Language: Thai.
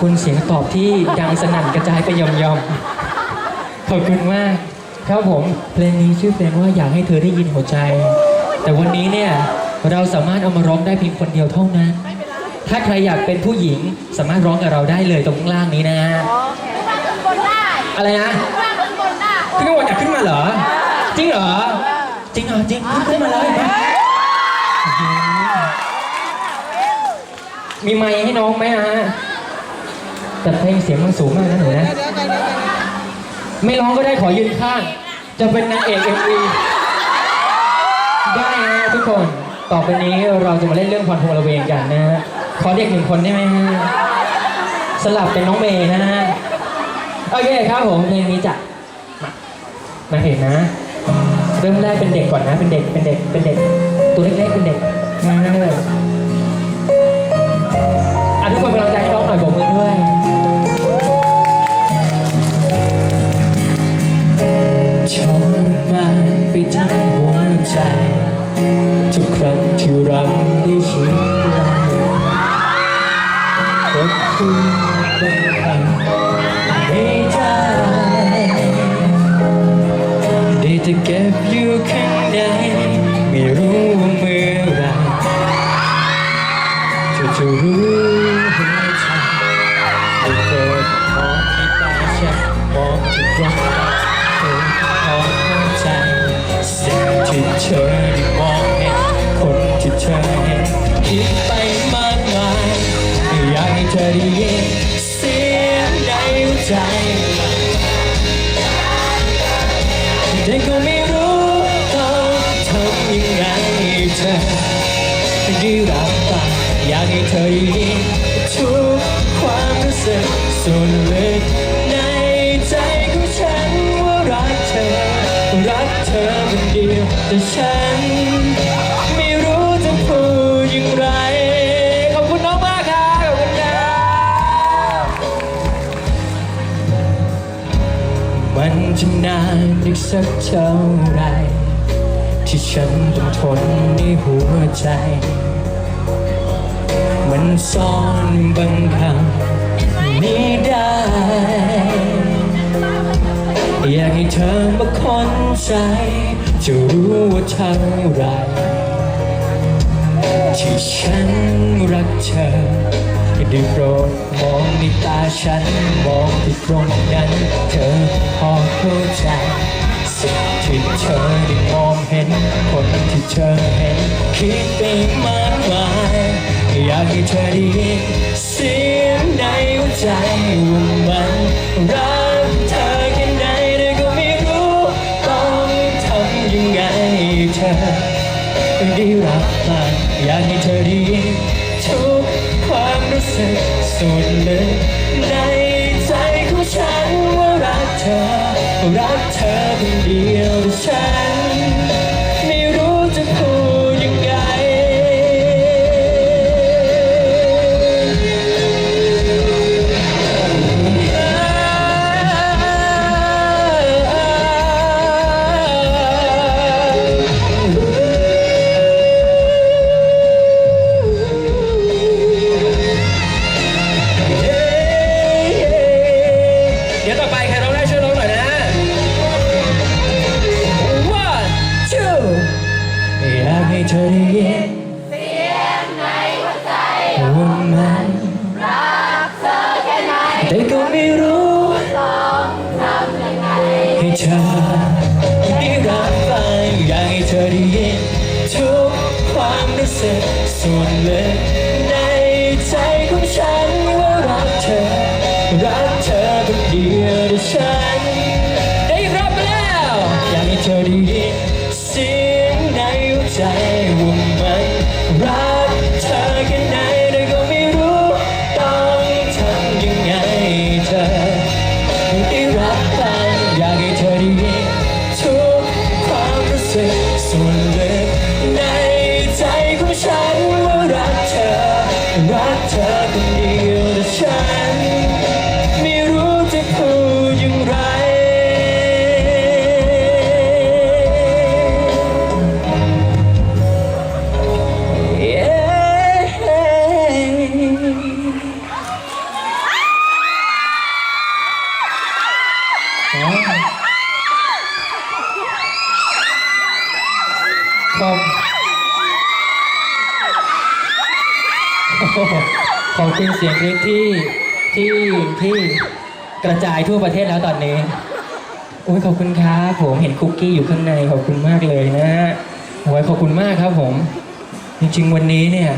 คุณเสียงตอบที่ดังสนั่นกระจายไปยอมยอมๆขอบคุณมาก ครับผมเพลงนี้ชื่อเพลงว่าอยากให้เธอได้ยินหัวใจ แต่วันนี้เนี่ยเราสามารถเอามาร้องได้เพียงคนเดียวเท่านั้น ถ้าใครอยากเป็นผู้หญิงสามารถร้องกับเราได้เลยตรงข้างล่างนี้นะฮะว่าขึ้นบนได้อะไรนะว่าขึ้นบนได้พี่กวันอยากขึ้นมาเหรอ จริงเหรอ จริงเหรอจริงขึ้นมาเลยมามีไมค์ให้น้องไหมฮะ แต่เพลงเสียงมันสูงมากนะหนูนะ ไม่ร้องก็ได้ขอยืนข้าง จะเป็นนางเอกเอ็มวีได้ฮะทุกคน ต่อไปนี้เราจะมาเล่นเรื่องพรพงระเวงกันนะฮะ ขอเด็กหนึ่งคนได้ไหมฮะ สลับเป็นน้องเมย์นะฮะ โอเคครับผมเพลงนี้จะมาเห็นนะ เริ่มแรกเป็นเด็กก่อนนะ เป็นเด็ก เป็นเด็ก เป็นเด็ก ตัวเล็กๆเป็นเด็กมา ที่รักได้ชิดใกล้ก็คือเป็นคำในใจได้แต่เก็บ คิดไปมากมายอยากให้เธอได้ยินเสียงในหัวใจแต่ก็ไม่รู้ต้องทำยังไงเธอได้รับฟังอยากให้เธอได้ยินทุกความรู้สึกส่วนลึกในใจของฉันว่ารักเธอ รักเธอคนเดียวแต่ฉัน จะนานอีกสักเท่าไร ที่ฉันต้องทนในหัวใจ มันซ่อนบางคำไม่ได้ อยากให้เธอมาค้นใจ จะรู้ว่าเท่าไร ที่ฉันรักเธ ในตาฉันมองที่ตรงนั้นเธอพอเข้าใจสิ่งที่เธอได้มองเห็น คนที่เธอเห็น คิดไปมากมายอยากให้เธอได้ยินเสียงในหัวใจว่ามันรักเธอแค่ไหนแต่ก็ไม่รู้ ต้องทำยังไงเธอได้รับฟังอยากให้เธอได้ยิน ความรู้สึกสุดลึกในใจของฉันว่ารักเธอ รักเธอคนเดียวแต่ฉัน ได้ยินเสียงในหัวใจว่ามันรักเธอแค่ไหนแต่ก็ไม่รู้ต้องทำยังไงให้เธอได้รับฟังอยากให้เธอได้ยินทุกความรู้สึกส่วนลึกในใจของฉันว่ารักเธอรักเธอคนเดียวแต่ฉัน บอมขอบคุณเสียงกรี๊ดที่ที่ที่กระจายทั่วประเทศแล้วตอนนี้โอ้ยขอบคุณครับผมเห็นคุกกี้อยู่ข้างในขอบคุณมากเลยนะฮะโอ้ยขอบคุณมากครับผม จริงๆวันนี้เนี่ย